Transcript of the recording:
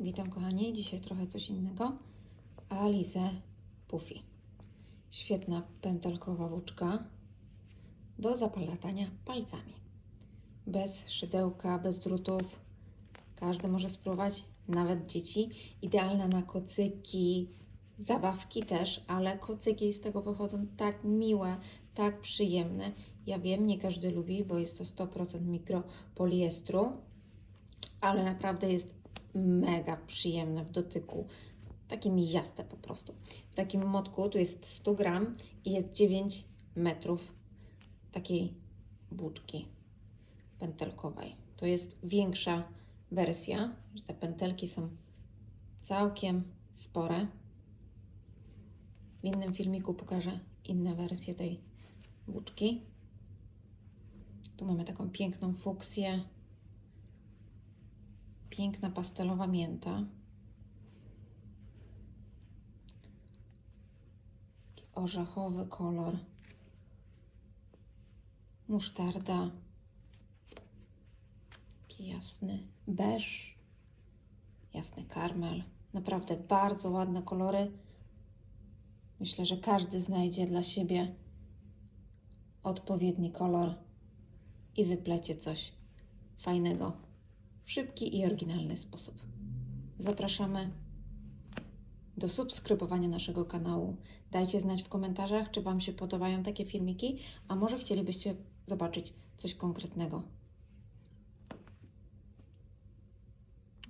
Witam kochani, dzisiaj trochę coś innego. Alize Puffy. Świetna pętelkowa włóczka do zapalatania palcami. Bez szydełka, bez drutów. Każdy może spróbować, nawet dzieci. Idealna na kocyki, zabawki też, ale kocyki z tego wychodzą tak miłe, tak przyjemne. Ja wiem, nie każdy lubi, bo jest to 100% mikropoliestru, ale naprawdę jest mega przyjemne w dotyku. Takie miziaste po prostu. W takim motku tu jest 100 gram i jest 9 metrów takiej włóczki pętelkowej. To jest większa wersja, że te pętelki są całkiem spore. W innym filmiku pokażę inne wersje tej włóczki. Tu mamy taką piękną fuksję. Piękna pastelowa mięta. Orzechowy kolor. Musztarda. Taki jasny beż. Jasny karmel. Naprawdę bardzo ładne kolory. Myślę, że każdy znajdzie dla siebie odpowiedni kolor i wyplecie coś fajnego w szybki i oryginalny sposób. Zapraszamy do subskrybowania naszego kanału. Dajcie znać w komentarzach, czy Wam się podobają takie filmiki, a może chcielibyście zobaczyć coś konkretnego.